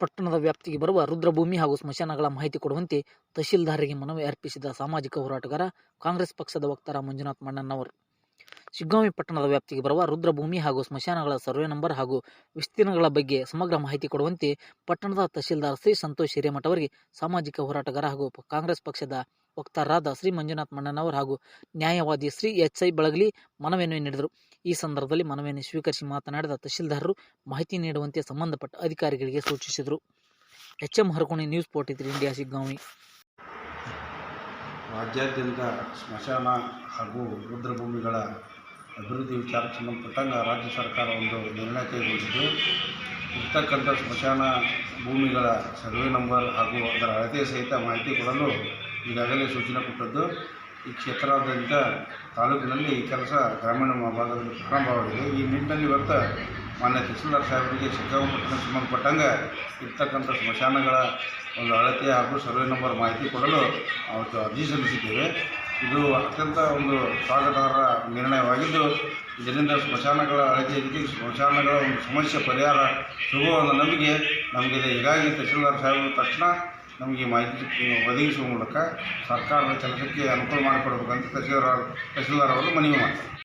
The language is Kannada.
ಪಟ್ಟಣದ ವ್ಯಾಪ್ತಿಗೆ ಬರುವ ರುದ್ರಭೂಮಿ ಹಾಗೂ ಸ್ಮಶಾನಗಳ ಮಾಹಿತಿ ಕೊಡುವಂತೆ ತಹಶೀಲ್ದಾರರಿಗೆ ಮನವಿ ಅರ್ಪಿಸಿದ ಸಾಮಾಜಿಕ ಹೋರಾಟಗಾರ ಕಾಂಗ್ರೆಸ್ ಪಕ್ಷದ ವಕ್ತಾರ ಮಂಜುನಾಥ್ ಮಣ್ಣಣ್ಣವರ್ ಶಿಗ್ಗಾಂವಿ ಪಟ್ಟಣದ ವ್ಯಾಪ್ತಿಗೆ ಬರುವ ರುದ್ರಭೂಮಿ ಹಾಗೂ ಸ್ಮಶಾನಗಳ ಸರ್ವೆ ನಂಬರ್ ಹಾಗೂ ವಿಸ್ತೀರ್ಣಗಳ ಬಗ್ಗೆ ಸಮಗ್ರ ಮಾಹಿತಿ ಕೊಡುವಂತೆ ಪಟ್ಟಣದ ತಹಶೀಲ್ದಾರ್ ಶ್ರೀ ಸಂತೋಷ್ ಹಿರೇಮಠ ಅವರಿಗೆ ಸಾಮಾಜಿಕ ಹೋರಾಟಗಾರ ಹಾಗೂ ಕಾಂಗ್ರೆಸ್ ಪಕ್ಷದ ವಕ್ತಾರರಾದ ಶ್ರೀ ಮಂಜುನಾಥ್ ಮಣ್ಣನವರ್ ಹಾಗೂ ನ್ಯಾಯವಾದಿ ಶ್ರೀ ಎಚ್ ಐ ಬಳಗಲಿ ಮನವಿಯನ್ನು ನೀಡಿದರು. ಈ ಸಂದರ್ಭದಲ್ಲಿ ಮನವಿಯನ್ನು ಸ್ವೀಕರಿಸಿ ಮಾತನಾಡಿದ ತಹಶೀಲ್ದಾರರು ಮಾಹಿತಿ ನೀಡುವಂತೆ ಸಂಬಂಧಪಟ್ಟ ಅಧಿಕಾರಿಗಳಿಗೆ ಸೂಚಿಸಿದರು. H M Harakoni news forty three India ಸಿಗ್ಗಾಮಿ ರಾಜ್ಯಾದ್ಯಂತ ಸ್ಮಶಾನ ಹಾಗೂ ರುದ್ರಭೂಮಿಗಳ ಅಭಿವೃದ್ಧಿ ವಿಚಾರಕ್ಕೆ ಸಂಬಂಧಪಟ್ಟಂಗೆ ರಾಜ್ಯ ಸರ್ಕಾರ ಒಂದು ನಿರ್ಣಯ ಕೈಗೊಂಡಿದ್ದು ಇರ್ತಕ್ಕಂಥ ಸ್ಮಶಾನ ಭೂಮಿಗಳ ಸರ್ವೆ ನಂಬರ್ ಹಾಗೂ ಅದರ ಅಳತೆ ಸಹಿತ ಮಾಹಿತಿ ಕೊಡಲು ಈಗಾಗಲೇ ಸೂಚನೆ ಕೊಟ್ಟದ್ದು ಈ ಕ್ಷೇತ್ರಾದ್ಯಂತ ತಾಲೂಕಿನಲ್ಲಿ ಈ ಕೆಲಸ ಗ್ರಾಮೀಣ ಭಾಗದಲ್ಲಿ ಪ್ರಾರಂಭವಾಗಿದೆ. ಈ ನಿಟ್ಟಿನಲ್ಲಿ ಇವತ್ತು ಮಾನ್ಯ ತಹಸೀಲ್ದಾರ್ ಸಾಹೇಬರಿಗೆ ಶಿಗ್ಗಾಂವ ಪಟ್ಟಣಕ್ಕೆ ಸಂಬಂಧಪಟ್ಟಂಗೆ ಇರ್ತಕ್ಕಂಥ ಸ್ಮಶಾನಗಳ ಒಂದು ಅಳತೆ ಹಾಗೂ ಸರ್ವೆ ನಂಬರ್ ಮಾಹಿತಿ ಕೊಡಲು ಅವತ್ತು ಅರ್ಜಿ ಸಲ್ಲಿಸಿದ್ದೇವೆ. ಇದು ಅತ್ಯಂತ ಒಂದು ಸ್ವಾಗತಾರ್ಹ ನಿರ್ಣಯವಾಗಿದ್ದು, ಇದರಿಂದ ಸ್ಮಶಾನಗಳ ಅಳತೆ ಜೊತೆಗೆ ಸ್ಮಶಾನಗಳ ಒಂದು ಸಮಸ್ಯೆ ಪರಿಹಾರ ಸಿಗುವ ಒಂದು ನಂಬಿಕೆ ನಮಗಿದೆ. ಹೀಗಾಗಿ ತಹಸೀಲ್ದಾರ್ ಸಾಹೇಬರು ತಕ್ಷಣ ನಮಗೆ ಮಾಹಿತಿ ಒದಗಿಸುವ ಮೂಲಕ ಸರ್ಕಾರದ ಕೆಲಸಕ್ಕೆ ಅನುಕೂಲ ಮಾಡಿಕೊಡ್ಬೇಕಂತ ತಹಸೀಲ್ದಾರ್ ತಹಸೀಲ್ದಾರ್ ಅವರು ಮನವಿ ಮಾಡ್ತಾರೆ.